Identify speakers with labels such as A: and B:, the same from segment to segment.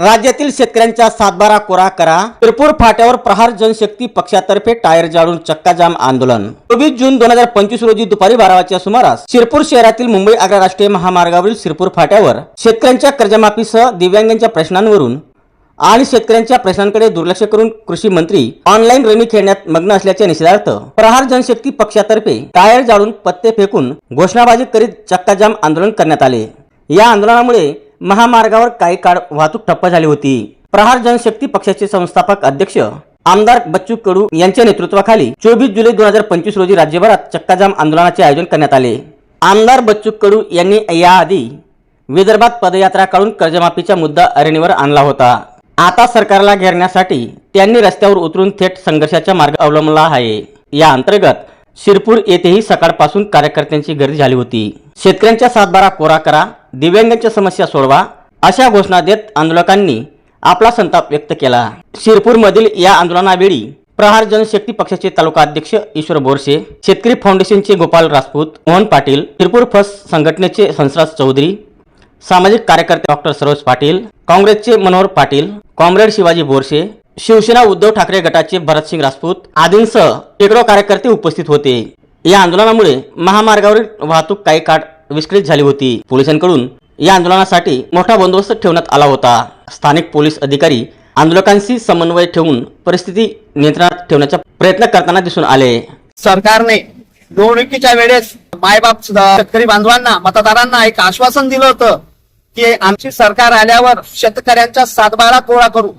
A: राज्यातील शेतकऱ्यांचा सातबारा कोरा करा. शिरपूर फाट्यावर प्रहार जनशक्ती पक्षातर्फे टायर जाळून चक्काजाम आंदोलन. चोवीस जून दोन हजार पंचवीस रोजी दुपारी बारा वाजच्या सुमारास शिरपूर शहरातील मुंबई आग्रा राष्ट्रीय महामार्गावरील शिरपूर फाट्यावर शेतकऱ्यांच्या कर्जमाफीसह दिव्यांगांच्या प्रश्नांवरून आणि शेतकऱ्यांच्या प्रश्नांकडे दुर्लक्ष करून कृषी मंत्री ऑनलाईन रमी खेळण्यात मग्न असल्याच्या निषेधार्थ प्रहार जनशक्ती पक्षातर्फे टायर जाळून पत्ते फेकून घोषणाबाजी करीत चक्काजाम आंदोलन करण्यात आले. या आंदोलनामुळे महामार्गावर काही काळ वाहतूक ठप्प झाली होती. प्रहार जनशक्ती पक्षाचे संस्थापक अध्यक्ष आमदार बच्चू कडू यांच्या नेतृत्वाखाली चोवीस जुलै दोन हजार पंचवीस रोजी राज्यभरात चक्काजाम आंदोलनाचे आयोजन करण्यात आले. आमदार बच्चू कडू यांनी याआधी विदर्भात पदयात्रा काढून कर्जमाफीचा मुद्दा अरणीवर आणला होता. आता सरकारला घेरण्यासाठी त्यांनी रस्त्यावर उतरून थेट संघर्षाचा मार्ग अवलंबला आहे. या अंतर्गत शिरपूर येथेही सकाळपासून कार्यकर्त्यांची गर्दी झाली होती. शेतकऱ्यांच्या सातबारा कोरा करा दिव्यांगांच्या समस्या सोडवा अशा घोषणा देत आंदोलकांनी आपला संताप व्यक्त केला. शिरपूरमधील या आंदोलनावेळी प्रहार जनशक्ती पक्षाचे तालुका अध्यक्ष ईश्वर बोरसे शेतकरी फाउंडेशनचे गोपाल राजपूत मोहन पाटील शिरपूर फस संघटनेचे हंसराज चौधरी सामाजिक कार्यकर्ते डॉक्टर सरोज पाटील काँग्रेसचे मनोहर पाटील कॉम्रेड शिवाजी बोरसे शिवसेना उद्धव ठाकरे गटाचे भरतसिंग राजपूत आदींसह शेकडो कार्यकर्ते उपस्थित होते. या आंदोलनामुळे महामार्गावरील वाहतूक काही काळ विस्कळीत झाली होती. पोलिसांकडून या आंदोलनासाठी मोठा बंदोबस्त ठेवण्यात आला होता. स्थानिक पोलीस अधिकारी आंदोलकांशी समन्वय ठेवून परिस्थिती नियंत्रणात ठेवण्याचा प्रयत्न करताना दिसून आले.
B: सरकारने निवडणुकीच्या वेळेस मायबाप शेतकरी बांधवांना मतदारांना एक आश्वासन दिलं होतं की आमची सरकार आल्यावर शेतकऱ्यांचा सातबारा गोळा करू.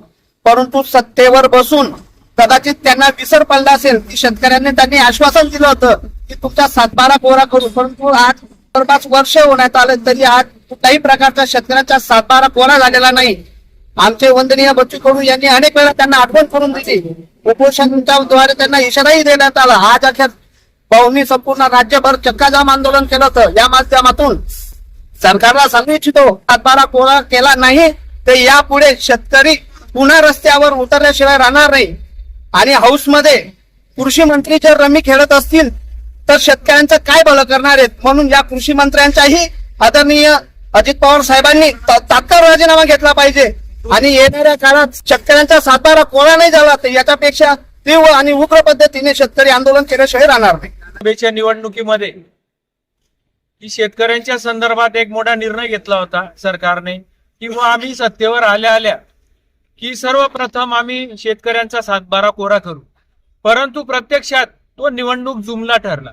B: परंतु सत्तेवर बसून कदाचित त्यांना विसर पडला असेल की शेतकऱ्यांनी त्यांनी आश्वासन दिलं होतं की तुमचा सातबारा कोरा करू परंतु आज जवळपास वर्ष होण्यात आलं तरी आज कुठल्याही प्रकारचा शेतकऱ्यांचा सातबारा कोरा झालेला नाही. आमचे वंदनीय बच्चू कडू यांनी अनेक वेळा त्यांना आठवण करून दिली. उपोषणाच्या द्वारे त्यांना इशाराही देण्यात आला. आज अखेर भाऊनी संपूर्ण राज्यभर चक्काजाम आंदोलन केलं होतं. या माध्यमातून सरकारला सांगू इच्छितो सातबारा कोरा केला नाही तर यापुढे शेतकरी पुन्हा रस्त्यावर उतरल्याशिवाय राहणार नाही. आणि हाऊसमध्ये कृषी मंत्री जर रमी खेळत असतील तर शेतकऱ्यांचं काय भलं करणार आहेत? म्हणून या कृषी मंत्र्यांचाही आदरणीय अजित पवार साहेबांनी तात्काळ राजीनामा घेतला पाहिजे. आणि येणाऱ्या काळात शेतकऱ्यांचा सातबारा कोरा नाही झाला तर याच्यापेक्षा तीव्र आणि उग्र पद्धतीने शेतकरी आंदोलन केल्याशिवाय राहणार नाही.
C: सभेच्या निवडणुकीमध्ये शेतकऱ्यांच्या संदर्भात एक मोठा निर्णय घेतला होता सरकारने किंवा आम्ही सत्तेवर आल्या आल्या की सर्वप्रथम आम्ही शेतकऱ्यांचा सातबारा कोरा करू. परंतु प्रत्यक्षात तो निवडणूक जुमला ठरला.